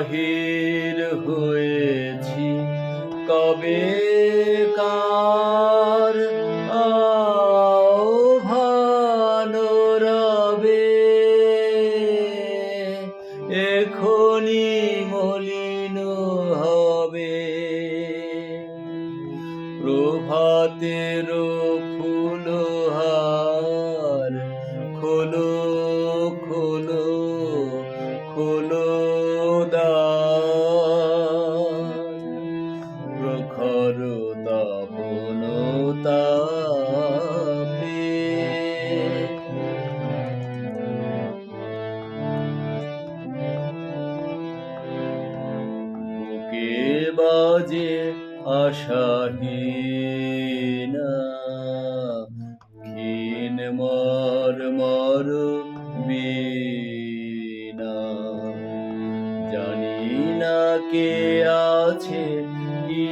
বাহির হয়েছি। কবে কার আহ্বান রবে? এখনি মলিন হবে। প্রভাতের দ্বার প্রখর তপন তাপে। বুকে বাজে আশাহীনা ক্ষীণ মর মর বীণা না কে আছে কি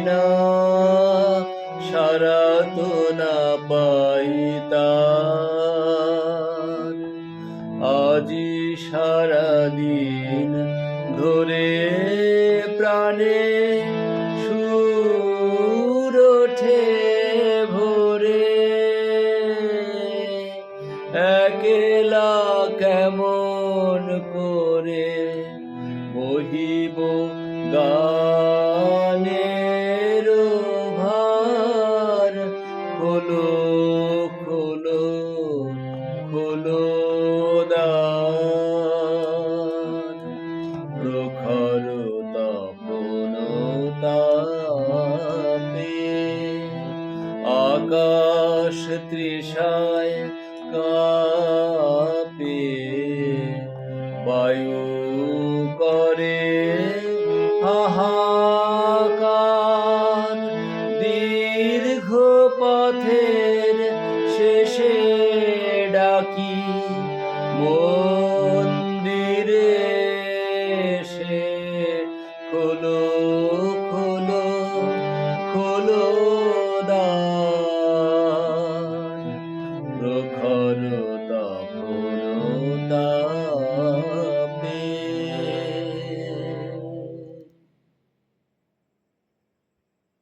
না? সারা তো না পাই তার আজি সারাদিন ধরে প্রাণে আকাশ তৃষায় কাপে। বায়ু করে হাহাকার দীর্ঘ পথের শেষে ডাকি মন্দিরে সে খোলো।